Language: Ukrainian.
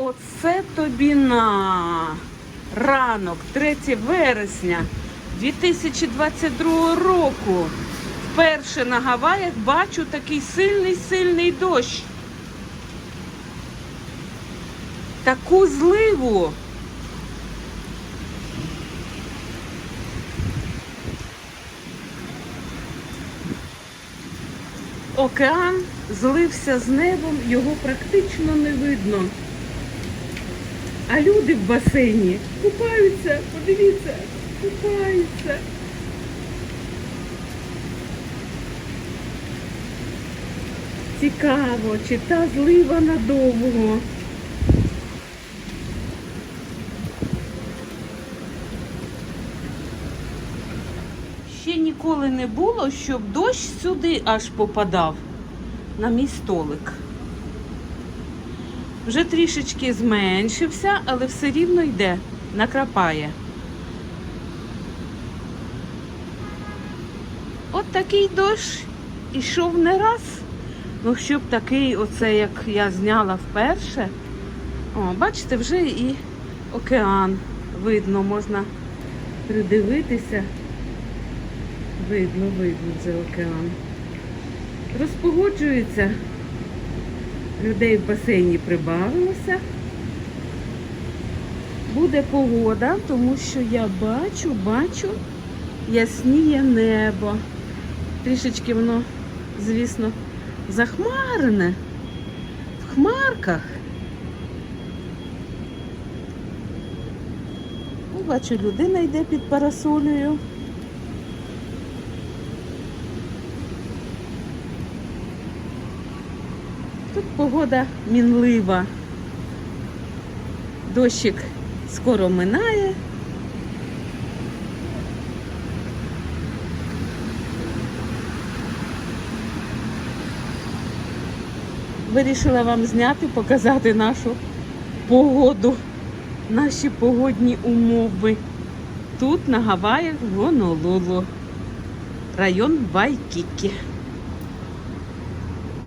Оце тобі на ранок, 3 вересня 2022 року. Вперше на Гаваях бачу такий сильний сильний дощ. Таку зливу. Океан злився з небом, його практично не видно. А люди в басейні купаються, подивіться, купаються. Цікаво, чи та злива надовго. Ще ніколи не було, щоб дощ сюди аж попадав на мій столик. Вже трішечки зменшився, але все рівно йде, накрапає. От такий дощ ішов не раз. Ну, щоб такий, оце як я зняла вперше. О, бачите, вже і океан видно, можна придивитися. Видно, видно вже океан. Розпогоджується. Людей в басейні прибавилося. Буде погода, тому що я бачу, бачу, ясніє небо. Трішечки воно, звісно, захмарене. В хмарках. Ну, Бачу, людина йде під парасолею. Тут погода мінлива. Дощик скоро минає. Вирішила вам зняти, показати нашу погоду, наші погодні умови. Тут на Гаваях Гонолулу, район Вайкікі.